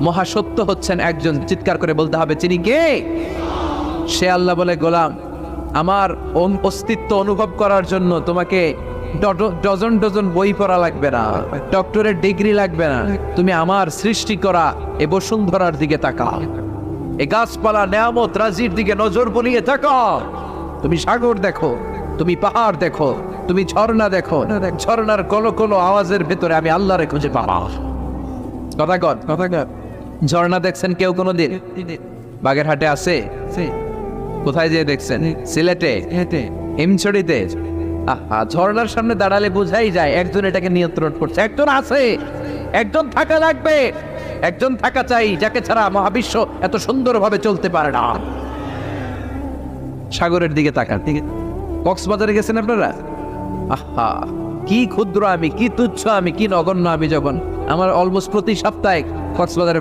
মহাসত্য হচ্ছেন একজন, চিৎকার করে বলতে হবে, চিনি কে? সে আল্লাহ বলে, গোলাম, আমার অস্তিত্ব অনুভব করার জন্য তোমাকে ডজ- ডজন ডজন বই পড়া লাগবে না, ডক্টরের ডিগ্রি লাগবে না, তুমি আমার সৃষ্টি করা এ বসুন্ধরার দিকে তাকাও। এ গাছপালা, নেয়ামত, রাজির দিকে নজর বলিয়ে তাকাও। তুমি সাগর দেখো, তুমি পাহাড় দেখো, তুমি ঝর্ণা দেখো, ঝর্ণার কলো কলো আওয়াজের ভেতরে আমি আল্লাহরে খুঁজে পাবা। কথা কথা ঝর্ণা দেখছেন কেউ কোনো দিন বাগেরহাটে আছে? কোথায় যেয়ে দেখছেন? সিলেটে? হিমছড়িতে? আহা ঝর্ণার সামনে দাঁড়ালে বোঝাই যায় একজন এটাকে নিয়ন্ত্রণ করছে। একজন আছে। একজন থাকা লাগবে। একজন থাকা চাই যাকে ছাড়া মহাবিশ্ব এত সুন্দরভাবে চলতে পারে না। সাগরের দিকে তাকান। কক্সবাজারে গেছেন আপনারা? আহা কি ক্ষুদ্র আমি কি তুচ্ছ আমি কি নগণ্য আমি যখন। আমার অলমোস্ট প্রতি সপ্তাহে কক্সবাজারে